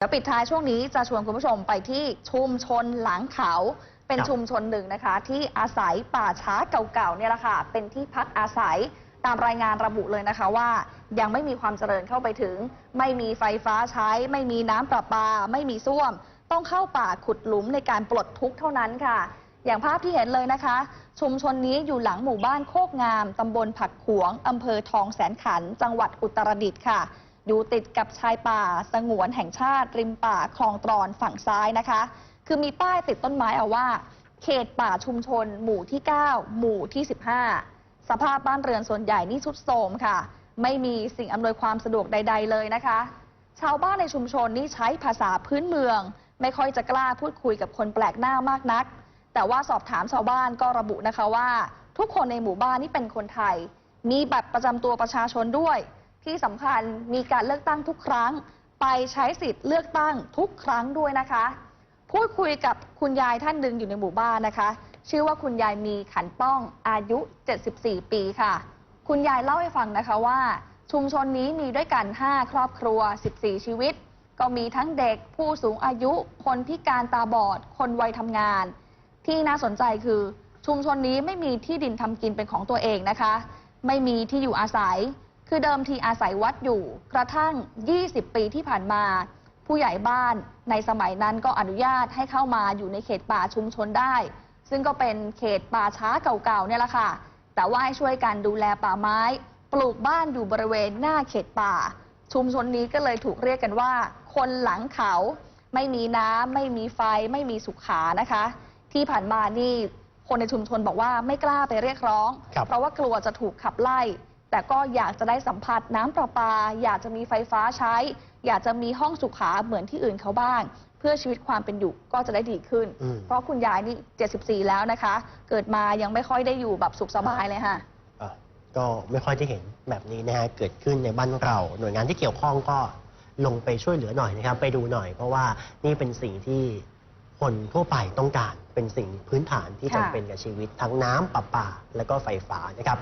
เดี๋ยวปิดท้ายช่วงนี้จะชวนคุณผู้ชมไปที่ชุมชนหลังเขา เป็นครับชุมชนหนึ่งนะคะ ที่อาศัยป่าช้าเก่าๆเนี่ยแหละค่ะเป็นที่พักอาศัยตามรายงานระบุเลยนะคะว่า ยังไม่มีความเจริญเข้าไปถึง ไม่มีไฟฟ้าใช้ ไม่มีน้ำประปา ไม่มีส้วม ต้องเข้าป่าขุดหลุมในการปลดทุกข์เท่านั้นค่ะ อย่างภาพที่เห็นเลยนะคะ ชุมชนนี้อยู่หลังหมู่บ้านโคกงามตำบลผักขวงอำเภอทองแสนขัน จังหวัดอุตรดิตถ์ค่ะ อยู่ติดกับชายป่า สงวนแห่งชาติ ริมป่าคลองตรอนฝั่งซ้ายนะคะ คือมีป้ายติดต้นไม้เอาว่า เขตป่าชุมชน หมู่ที่ 9 หมู่ที่ 15 สภาพบ้านเรือนส่วนใหญ่นี่ชุดโทรมค่ะ ไม่มีสิ่งอำนวยความสะดวกใด ๆ เลยนะคะ ชาวบ้านในชุมชนนี่ใช้ภาษาพื้นเมือง ไม่ค่อยจะกล้าพูดคุยกับคนแปลกหน้ามากนัก แต่ว่าสอบถามชาวบ้านก็ระบุนะคะว่า ทุกคนในหมู่บ้านนี่เป็นคนไทย มีบัตรประจำตัวประชาชนด้วย ที่สำคัญมีการเลือกตั้งทุกครั้ง ไปใช้สิทธิ์เลือกตั้งทุกครั้งด้วยนะคะ พูดคุยกับคุณยายท่านหนึ่งอยู่ในหมู่บ้านนะคะ ชื่อว่าคุณยายมีขันป้องอายุ 74 ปีค่ะ คุณยายเล่าให้ฟังนะคะว่า ชุมชนนี้มีด้วยกัน 5 ครอบครัว 14 ชีวิต ก็มีทั้งเด็กผู้สูงอายุ คนพิการตาบอด คนวัยทำงาน ที่น่าสนใจคือชุมชนนี้ไม่มีที่ดินทำกินเป็นของตัวเองนะคะ ไม่มีที่อยู่อาศัย คือเดิมทีอาศัยวัดอยู่กระทั่ง 20 ปีที่ผ่านมา ผู้ใหญ่บ้านในสมัยนั้นก็อนุญาตให้เข้ามาอยู่ในเขตป่าชุมชนได้ ซึ่งก็เป็นเขตป่าช้าเก่าๆเนี่ยแหละค่ะ แต่ว่าให้ช่วยกันดูแลป่าไม้ ปลูกบ้านอยู่บริเวณหน้าเขตป่า ชุมชนนี้ก็เลยถูกเรียกกันว่า คนหลังเขา ไม่มีน้ำไม่มีไฟ ไม่มีสุขานะคะ ที่ผ่านมานี่คนในชุมชนบอกว่าไม่กล้าไปเรียกร้องครับเพราะว่ากลัวจะถูกขับไล่ แต่ก็อยากจะได้สัมผัสน้ำประปา อยากจะมีไฟฟ้าใช้ อยากจะมีห้องสุขาเหมือนที่อื่นเขาบ้าง เพื่อชีวิตความเป็นอยู่ก็จะได้ดีขึ้น อืม เพราะคุณยายนี่ 74 แล้วนะคะ เกิดมายังไม่ค่อยได้อยู่แบบสุขสบายเลยค่ะ อะก็ไม่ค่อยได้เห็นแบบนี้นะฮะเกิดขึ้นในบ้านเรา หน่วยงานที่เกี่ยวข้องก็ลงไปช่วยเหลือหน่อยนะครับ ไปดูหน่อย เพราะว่านี่เป็นสิ่งที่คนทั่วไปต้องการเป็นสิ่งพื้นฐานที่ค่ะ จำเป็นกับชีวิตทั้งน้ำประปา และก็ไฟฟ้านะครับ